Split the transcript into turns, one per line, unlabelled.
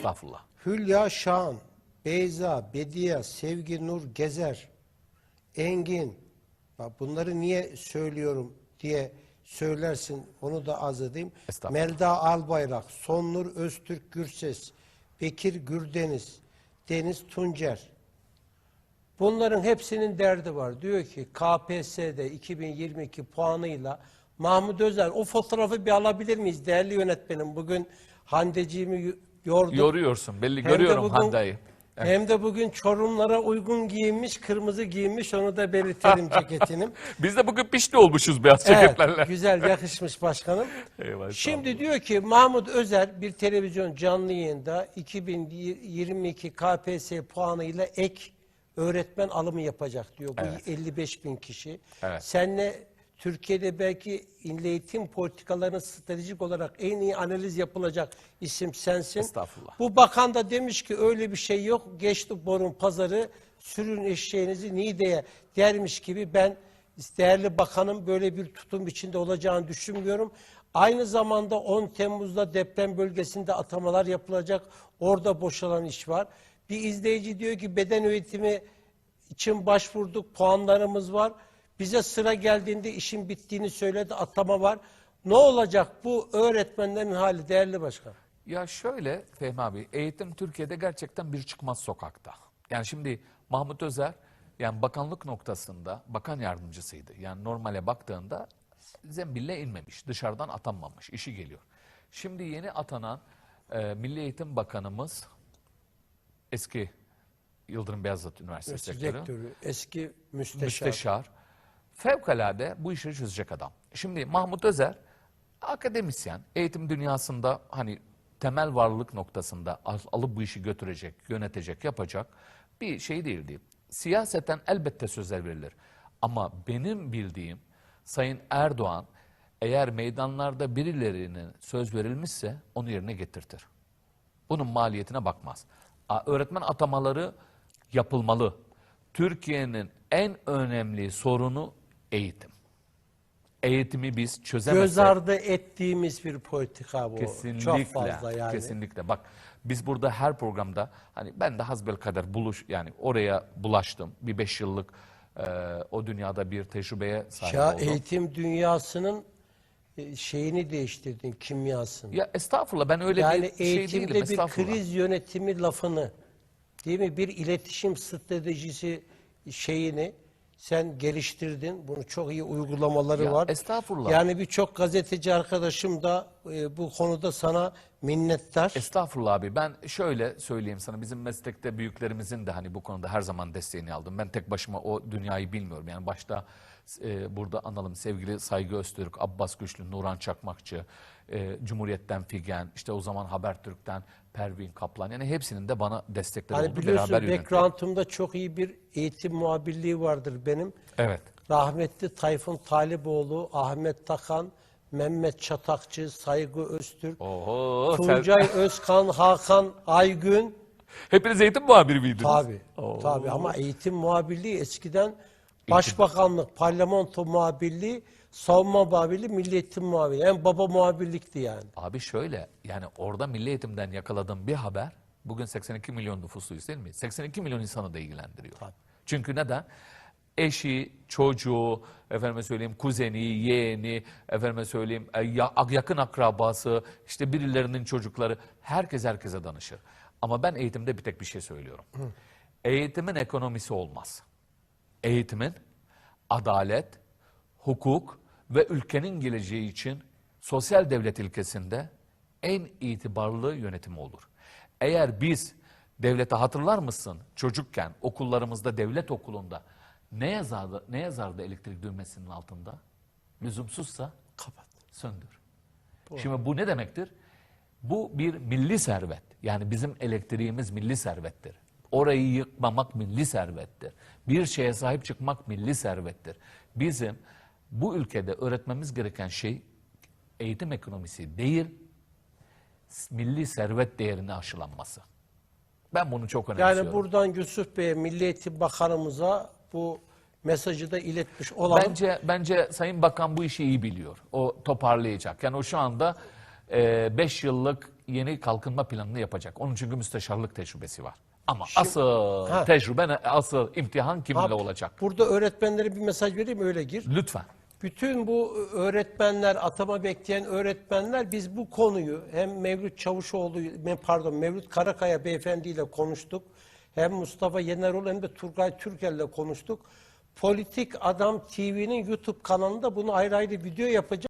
Estağfurullah.
Hülya Şahan, Beyza, Bediye, Sevgi Nur Gezer, Engin. Bak bunları niye söylüyorum diye söylersin onu da az edeyim. Melda Albayrak, Sonnur Öztürk Gürses, Bekir Gürdeniz, Deniz Tuncer. Bunların hepsinin derdi var. Diyor ki KPSS'de 2022 puanıyla Mahmut Özer o fotoğrafı bir alabilir miyiz değerli yönetmenim? Bugün Hande'ciğimi yordum.
Yoruyorsun. Belli
Hem
görüyorum
bugün-
Handa'yı.
Hem de bugün Çorumlara uygun giyinmiş, kırmızı giyinmiş. Onu da belirtelim ceketinin.
Biz de bugün pişti olmuşuz beyaz
Evet,
ceketlerle.
güzel yakışmış başkanım.
Eyvallah,
Şimdi diyor ki Mahmut Özer bir televizyon canlı yayında 2022 KPSS puanıyla ek öğretmen alımı yapacak diyor. Bu
Evet.
55 bin kişi.
Evet.
Senle Türkiye'de belki milli eğitim politikalarının stratejik olarak en iyi analiz yapılacak isim sensin.
Estağfurullah.
Bu bakan da demiş ki öyle bir şey yok. Geçti borun pazarı sürün eşeğinizi Niğde'ye dermiş gibi ben değerli bakanım böyle bir tutum içinde olacağını düşünmüyorum. Aynı zamanda 10 Temmuz'da deprem bölgesinde atamalar yapılacak. Orada boşalan iş var. Bir izleyici diyor ki beden eğitimi için başvurduk, puanlarımız var. Bize sıra geldiğinde işin bittiğini söyledi, atama var. Ne olacak bu öğretmenlerin hali değerli başkan?
Ya şöyle Fehmi abi, eğitim Türkiye'de gerçekten bir çıkmaz sokakta. Yani şimdi Mahmut Özer, yani bakanlık noktasında bakan yardımcısıydı. Yani normale baktığında zembille inmemiş, dışarıdan atanmamış, işi geliyor. Şimdi yeni atanan e, Milli Eğitim Bakanımız, eski Yıldırım Beyazıt Üniversitesi Rektörü,
eski müsteşar.
müsteşar, fevkalade bu işi çözecek adam. Şimdi Mahmut Özer akademisyen, eğitim dünyasında hani temel varlık noktasında al- alıp bu işi götürecek, yönetecek, yapacak bir şey değildi. Siyaseten elbette sözler verilir. Ama benim bildiğim Sayın Erdoğan eğer meydanlarda birilerine söz verilmişse onu yerine getirtir. Bunun maliyetine bakmaz. Öğretmen atamaları yapılmalı. Türkiye'nin en önemli sorunu eğitim. Eğitimi biz
Göz
çözemezsek
ardı ettiğimiz bir politika bu.
kesinlikle
Çok fazla yani.
kesinlikle bak biz burada her programda hani ben de hasbel kader buluş yani oraya bulaştım. Bir beş yıllık e, o dünyada bir tecrübeye sahip
Ya
oldum.
eğitim dünyasının e, şeyini değiştirdin, kimyasını.
Ya estağfurullah ben öyle
yani
bir şey
eğitimde
değilim
bir
estağfurullah.
kriz yönetimi lafını, değil mi? Bir iletişim stratejisi şeyini sen geliştirdin. Bunu çok iyi uygulamaları
Ya
var.
estağfurullah.
Yani birçok gazeteci arkadaşım da e, bu konuda sana minnettar.
Estağfurullah abi ben şöyle söyleyeyim sana bizim meslekte büyüklerimizin de hani bu konuda her zaman desteğini aldım. Ben tek başıma o dünyayı bilmiyorum. Yani başta e, burada analım sevgili Saygı Öztürk, Abbas Güçlü, Nuran Çakmakçı, e, Cumhuriyet'ten Figen, işte o zaman Habertürk'ten Pervin Kaplan. Yani hepsinin de bana destekleri
Hani
oldu.
biliyorsun
Beraber yönettik.
background'umda çok iyi bir eğitim muhabirliği vardır benim.
Evet.
Rahmetli Tayfun Taliboğlu, Ahmet Takan, Mehmet Çatakçı, Saygı Öztürk,
Oho, sen-
Tuncay Özkan, Hakan Aygün.
hepiniz eğitim muhabiri miydiniz?
Tabii,
Oo.
tabii ama eğitim muhabirliği eskiden başbakanlık, parlamento muhabirliği, savunma muhabirliği, milli eğitim muhabirliği. En baba muhabirlikti yani.
Abi şöyle yani orada milli eğitimden yakaladığım bir haber bugün 82 milyon nüfusluyuz değil mi? 82 milyon insanı da ilgilendiriyor. Çünkü neden? Eşi, çocuğu, efendime söyleyeyim kuzeni, yeğeni, efendime söyleyeyim e, ya- yakın akrabası, işte birilerinin çocukları herkes herkese danışır. Ama ben eğitimde bir tek bir şey söylüyorum. Eğitimin ekonomisi olmaz. Eğitimin adalet, hukuk ve ülkenin geleceği için sosyal devlet ilkesinde en itibarlı yönetimi olur. Eğer biz devlete hatırlar mısın çocukken okullarımızda devlet okulunda ne yazardı ne yazardı elektrik düğmesinin altında? Lüzumsuzsa
Kapat.
söndür. Şimdi bu ne demektir? Bu bir milli servet. Yani bizim elektriğimiz milli servettir. Orayı yıkmamak milli servettir. Bir şeye sahip çıkmak milli servettir. Bizim bu ülkede öğretmemiz gereken şey eğitim ekonomisi değil, milli servet değerini aşılanması. Ben bunu çok önemsiyorum.
Yani buradan Yusuf Bey'e, Milli Eğitim Bakanımıza bu mesajı da iletmiş olalım.
Bence bence Sayın Bakan bu işi iyi biliyor. O toparlayacak. Yani o şu anda 5 yıllık yeni kalkınma planını yapacak. Onun çünkü müsteşarlık tecrübesi var. Ama asıl
Ha.
tecrübe, asıl imtihan kiminle
Ha,
olacak?
Burada öğretmenlere bir mesaj vereyim öyle gir.
Lütfen.
Bütün bu öğretmenler, atama bekleyen öğretmenler biz bu konuyu hem Mevlüt Çavuşoğlu, pardon Mevlüt Karakaya beyefendiyle konuştuk. Hem Mustafa Yeneroğlu hem de Turgay Türkel'le konuştuk. Politik Adam TV'nin YouTube kanalında bunu ayrı ayrı video yapacağız.